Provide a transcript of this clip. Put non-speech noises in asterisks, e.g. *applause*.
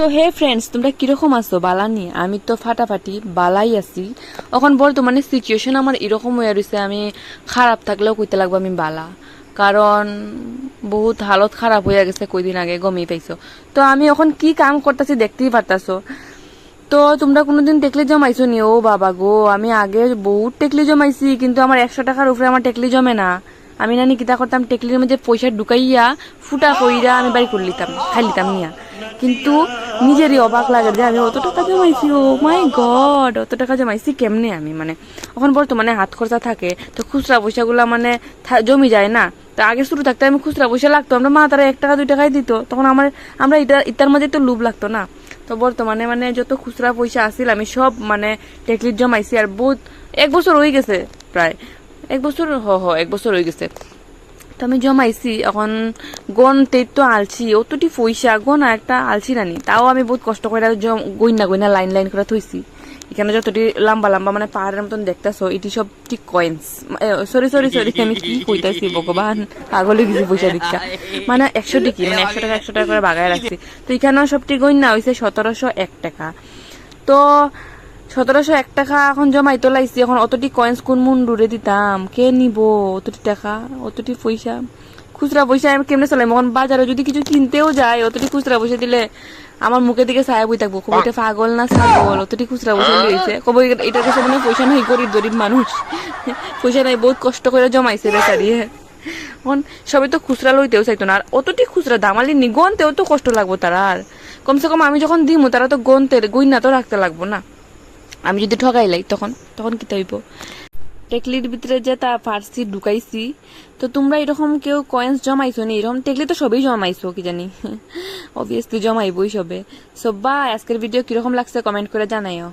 So hey friends তোমরা কীরকম আছো? বালা নিয়ে। আমি তো ফাটাফাটি, বালাই আছি। এখন বর্তমানে সিচুয়েশন আমার এরকম হয়ে রয়েছে, আমি খারাপ থাকলেও কইতে লাগবো আমি বালা। কারণ, বহুত হালত খারাপ হয়ে গেছে কয়দিন আগে, গমেই পাইছো। তো আমি এখন কি কাম করতেছি দেখতেই পারতাছো। তো তোমরা কোনোদিন টেকলি জমাইছো নি? ও বাবা গো, আমি আগে বহুত টেকলি জমাইছি, কিন্তু আমার একশো টাকার উপরে আমার টেকলি জমে না। আমি নানি কিতা করতাম, টেকলির মধ্যে পয়সা ঢুকাইয়া ফুটা কইরা আমি বাড়ি করে লিতাম খাই লিতাম নিয়া। কিন্তু নিজেরই অবাক লাগে যে আমি অত টাকা জমাইছি, ও মাই গড অত টাকা জমাইছি কেমনে আমি? মানে এখন বর্তমানে হাত খরচা থাকে, তো খুচরা পয়সাগুলো মানে জমি যায় না। তো আগে শুরু থাকতে আমি খুচরা পয়সা লাগতো, আমরা মা তারা এক টাকা, দুই টাকাই দিত। তখন আমার, আমরা এটা ইটার মধ্যে তো লুভ লাগতো না। তো বর্তমানে মানে যত খুচরা পয়সা আসিল আমি সব মানে টেকলির জমাইছি, আর বহুত, এক বছর হয়ে গেছে প্রায়। এক বছর, হ হ, এক বছর হয়ে গেছে। তো আমি জমাইছি, এখন গনতে তো আলছি, অতটি পয়সা গনা একটা আলছি রানি। তাও আমি বহুত কষ্ট করে গইনা গইনা লাইন লাইন করে থইছি। এখানে যতটি লম্বা লম্বা মানে পাহাড়ের মতন দেখতেছো, এটি সব ঠিক কয়েন্স সরি সরি সরি আমি কি কইতাছি, ভগবান, পাগলে গেছি পয়সা দীক্ষা মানে একশো টিকি মানে একশো টাকা একশো টাকা করে বাগায় রাখছি। তো এখানেও সবটি গইনা হয়েছে সতেরোশো এক টাকা। তো সতেরোশো এক টাকা এখন জমাই তো লাইছি এখন অতটি কয়েন্স কোন মুন্ডুরে দিতাম? কে নিব অতটি টাকা অতটি পয়সা? খুচরা পয়সা আমি কেমনে চলাম এখন বাজারে যদি কিছু কিনতেও যায় অতটি খুচরা পয়সা দিলে আমার মুখের দিকে ছায়া বই থাকব। কবো এটা পাগল না ছাগল? অতটি খুচরা পয়সা লইছে কবো এটা- এটা কাছে মনে পয়সা নাই গরিব গরিব মানুষ। পয়সা নাই বহুত কষ্ট করে জমাইছে বেচারিয়ে এখন সবাই তো খুচরা লইতেও চাইতো না। আর অতটি খুচরা দামালি নি গনতেও তো কষ্ট লাগবো তারা আর। কমসে কম আমি যখন দিমু তারা তো গনতে গইনা তো রাখতে লাগবো না। আমি যদি ঠকাই লাই তখন তখন কি তাইব টেকলির ভিতরে যে তা ফার্সি ঢুকাইছি, তো তোমরা এরকম কেউ কয়েন্স জমাইছো নি? এরকম টেকলি তো সবই জমাইছো, কি জানি। *laughs* অবভিয়াসলি জমাইবই সবে। সব বা, আজকের ভিডিও কীরকম লাগছে কমেন্ট করে জানাইও।